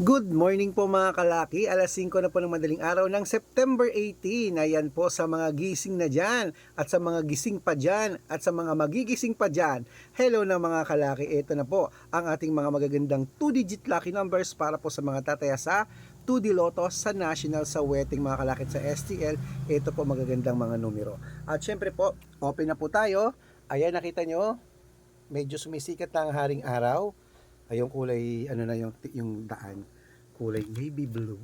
Good morning po mga kalaki. Alas 5 na po ng madaling araw ng September 18. Ayan po sa mga gising na dyan at sa mga gising pa dyan at sa mga magigising pa dyan. Hello na mga kalaki. Ito na po ang ating mga magagandang 2-digit lucky numbers para po sa mga tataya sa 2D Lotto sa National sa Wedding mga kalakit sa STL. Ito po magagandang mga numero. At syempre po, open na po tayo. Ayan nakita nyo, medyo sumisikat na ang haring araw. Ay, yung kulay, ano na yung, yung daan, kulay navy blue.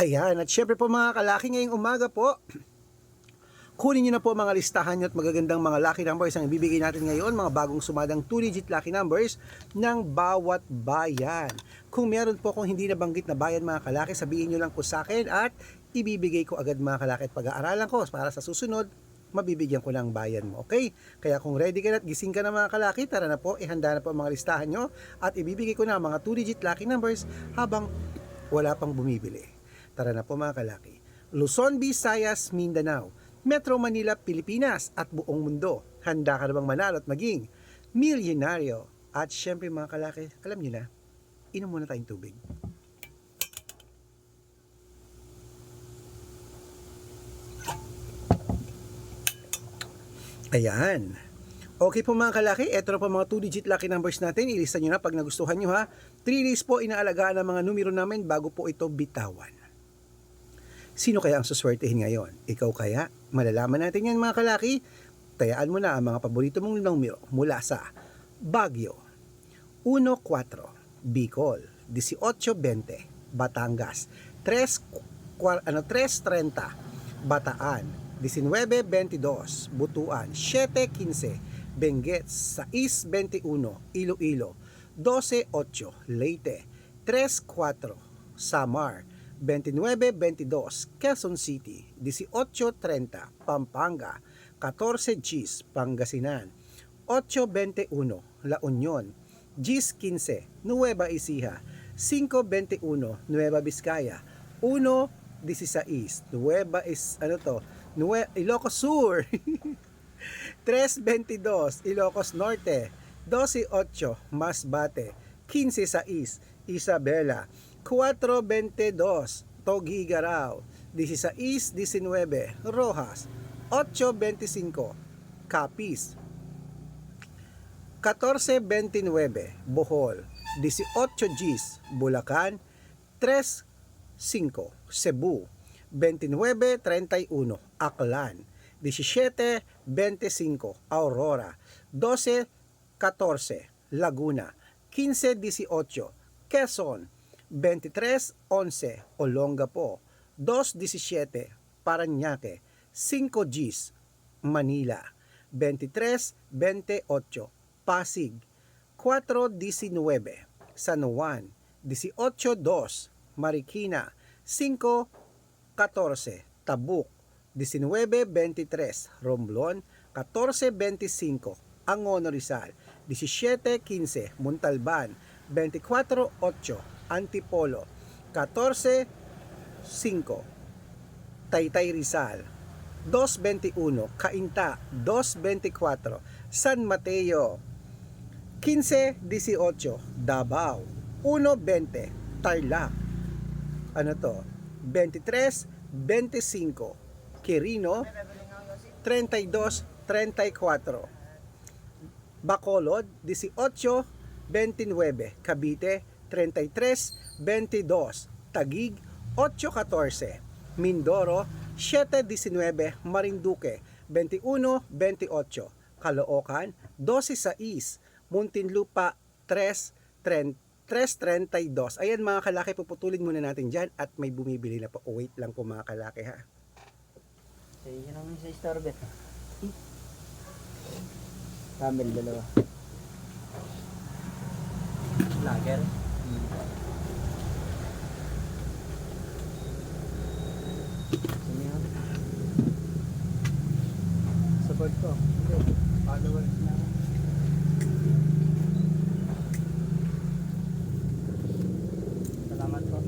Ayan, at syempre po mga kalaki ngayong umaga po, kunin nyo na po mga listahan nyo at magagandang mga lucky numbers ang ibibigay natin ngayon, mga bagong sumadang 2-digit lucky numbers ng bawat bayan. Kung meron po kung hindi nabanggit na bayan mga kalaki, sabihin nyo lang po sa akin at ibibigay ko agad mga kalaki at pag-aaralan ko para sa susunod, mabibigyan ko ng bayan mo. Okay? Kaya kung ready ka na at gising ka na mga kalaki, tara na po, ihanda na po ang mga listahan nyo at ibibigay ko na ang mga 2-digit lucky numbers habang wala pang bumibili. Tara na po mga kalaki. Luzon, Visayas, Mindanao, Metro Manila, Pilipinas at buong mundo. Handa ka na bang manalo at maging milyonaryo? At syempre mga kalaki, alam nyo na, inom muna tayong tubig. Ayan. Okay po mga kalaki, eto na po mga 2-digit lucky numbers natin. Ilista nyo na pag nagustuhan nyo ha. 3 days po inaalagaan ang mga numero namin bago po ito bitawan. Sino kaya ang suswertehin ngayon? Ikaw kaya? Malalaman natin yan mga kalaki. Tayaan mo na ang mga paborito mong numero mula sa Baguio, 1-4, Bicol, 18-20, Batangas, 3, kwa- ano, 3.30, Bataan, 19.22, Butuan, 7.15, Benguet, 6.21, Iloilo, 12.8, Leyte, 3.4, Samar, 29.22, Quezon City, 18.30, Pampanga, 14 Gs, Pangasinan, 8.21, La Union, Gis 15, Nueva Ecija, 5.21, Nueva Vizcaya, 1.16, Nueva is, ano to, Nue, Ilocos Sur, 3.22, Ilocos Norte, 12.8, Masbate, 15.6, Isabela, 4.22, Togigaraw, 16.19, Rojas, 8.25, Capiz, 14.29, Bohol, 18 Gs, Bulacan, 3.5, Cebu, 29.31, Aklan, 17.25, Aurora, 12.14, Laguna, 15.18, Quezon, 23.11, Olongapo, 2.17, Paranaque, 5 Gs, Manila, 23.28, Pasig, 4.19, San Juan, 18.2, Marikina, 5.14, Tabuk, 19.23, Romblon, 14.25, Angono Rizal, 17.15, Montalban, 24.8, Antipolo, 14.5, Taytay Rizal, 2.21, Cainta, 2.24, San Mateo, 15.18, Davao, 1.20, Tarlac, ano to, 23.25, Quirino, 32.34, Bacolod, 18.29, Cavite, 33.22, Tagig, 8.14, Mindoro, 7.19, Marinduque, 21.28, Caloocan, 12.6, Muntinlupa, 3.30, 3.32. Ayan mga kalaki, puputulin muna natin dyan at may bumibili na po. Oh, wait lang po mga kalaki ha. Sa iyo naman sa Starbet. Camel dalawa. Lager. Sino yan? Support ko. Hindi. Followers na. Salamat po.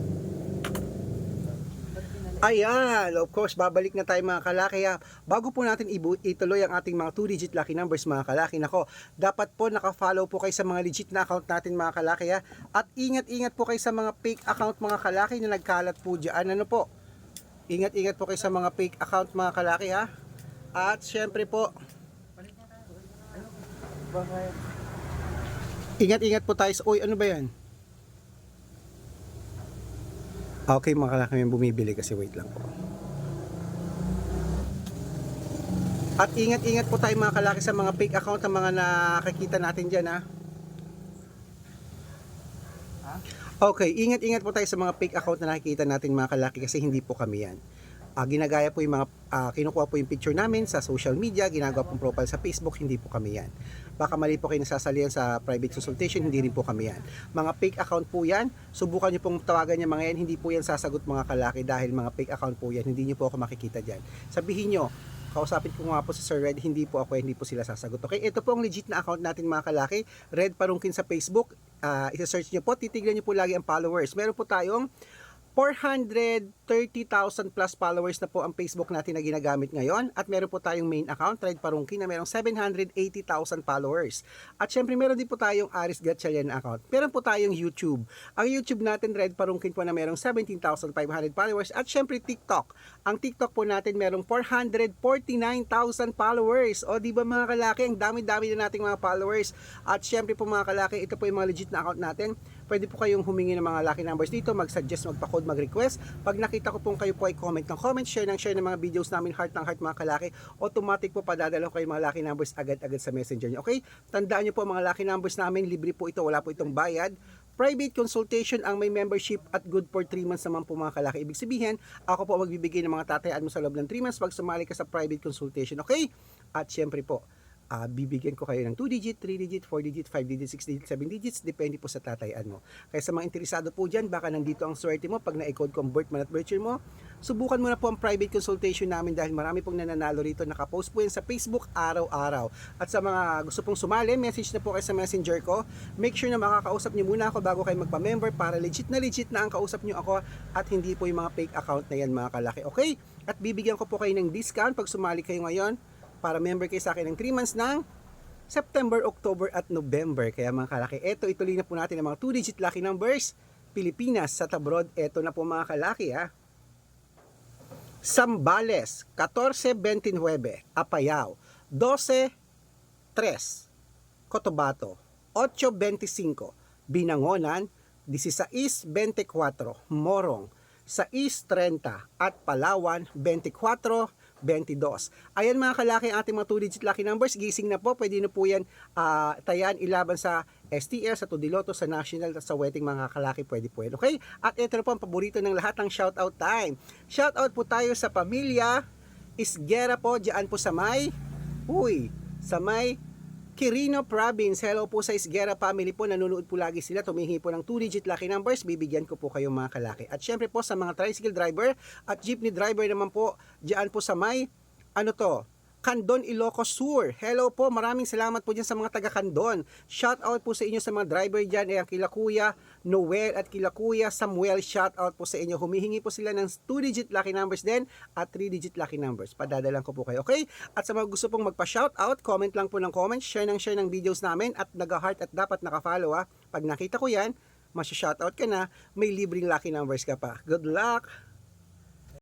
Ba't pinala Ayan, of course, babalik na tayo mga kalaki. ha. Bago po natin ituloy ang ating mga 2-digit lucky numbers mga kalaki. Nako, dapat po naka-follow po kayo sa mga legit na account natin mga kalaki. Ha? At ingat-ingat po kayo sa mga fake account mga kalaki na nagkalat po dyan. Ano po? Ingat-ingat po kayo sa mga fake account mga kalaki ha. At syempre po, ingat-ingat po tayo sa... Uy, ano ba yan? Okay mga kalaki, may bumibili kasi wait lang po. At ingat-ingat po tayo mga kalaki sa mga fake account ng mga nakakita natin dyan ha. Okay, ingat-ingat po tayo sa mga fake account na nakikita natin mga kalaki kasi hindi po kami yan. Ah, ginagaya po yung mga, ah, kinukuha po yung picture namin sa social media, ginagawa pong profile sa Facebook, hindi po kami yan. Baka mali po kayo nasasalihan sa private consultation, hindi rin po kami yan. Mga fake account po yan, subukan nyo pong tawagan niya mga yan, hindi po yan sasagot mga kalaki dahil mga fake account po yan, hindi nyo po ako makikita dyan. Sabihin nyo, kausapin ko nga po si Sir Red, hindi po ako, hindi po sila sasagot. Okay, ito po ang legit na account natin mga kalaki, Red Parungkin sa Facebook, uh, isa-search nyo po, titignan nyo po lagi ang followers. Meron po tayong 430,000 plus followers na po ang Facebook natin na ginagamit ngayon at meron po tayong main account, Red Parungkin, na merong 780,000 followers. At syempre meron din po tayong Aris Gatchalian account. Meron po tayong YouTube. Ang YouTube natin, Red Parungkin po na merong 17,500 followers at syempre TikTok. Ang TikTok po natin merong 449,000 followers. O di ba mga kalaki, ang dami-dami na nating mga followers. At syempre po mga kalaki, ito po yung mga legit na account natin. Pwede po kayong humingi ng mga lucky numbers dito, mag-suggest, magpa-code, mag-request. Pag nakita ko pong kayo po ay comment ng comment, share ng share ng mga videos namin, heart ng heart mga kalaki, automatic po padadala ko kayo mga lucky numbers agad-agad sa messenger nyo. Okay? Tandaan nyo po mga lucky numbers namin, libre po ito, wala po itong bayad. Private consultation ang may membership at good for 3 months naman po mga kalaki. Ibig sabihin, ako po magbibigay ng mga tatayaan mo sa loob ng 3 months pag sumali ka sa private consultation. Okay? At syempre po, ah, bibigyan ko kayo ng 2 digit, 3 digit, 4 digit, 5 digit, 6 digit, 7 digits, depende po sa tatayaan mo. Kaya sa mga interesado po dyan, baka nandito ang swerte mo, pag na-code ko ang birth month at birth year mo, subukan mo na po ang private consultation namin dahil marami pong nananalo rito, nakapost po yan sa Facebook araw-araw. At sa mga gusto pong sumali, message na po kayo sa messenger ko. Make sure na makakausap niyo muna ako bago kayo magpa-member para legit na legit na ang kausap niyo ako at hindi po yung mga fake account na yan mga kalaki. Okay? At bibigyan ko po kayo ng discount pag sumali kayo ngayon para member kayo sa akin ng 3 months ng September, October at November. Kaya mga kalaki, eto ituloy na po natin ang mga 2-digit lucky numbers. Pilipinas sa Tabrod, eto na po mga kalaki ha. Sambales, 1429, Apayao, 12-3, Cotabato, 825, Binangonan, 16-24, Morong, 6-30 at Palawan 24-22. Ayan mga kalaki ang ating mga 2-digit lucky numbers. Gising na po. Pwede na po yan ah, tayan ilaban sa STL, sa Tudiloto, sa National, at sa wedding mga kalaki. Pwede po yan. Okay? At ito na po ang paborito ng lahat ng shoutout time. Shoutout po tayo sa pamilya Isgera po, diyan po sa may, uy, sa may Quirino Province. Hello po sa Isgera family po. Nanonood po lagi sila. Tumihingi po ng 2-digit lucky numbers. Bibigyan ko po kayo mga kalaki. At syempre po sa mga tricycle driver at jeepney driver naman po, diyan po sa may, ano to, Candon, Ilocos Sur. Hello po, maraming salamat po dyan sa mga taga Candon. Shout out po sa inyo sa mga driver dyan, eh, kila Kuya Noel at kila Kuya Samuel. Shout out po sa inyo. Humihingi po sila ng 2-digit lucky numbers din at 3-digit lucky numbers. Padadalan ko po kayo, okay? At sa mga gusto pong magpa-shout out, comment lang po ng comment, share ng share ng videos namin at nag-heart at dapat naka-follow ah. Pag nakita ko yan, masya-shoutout ka na, may libreng lucky numbers ka pa. Good luck!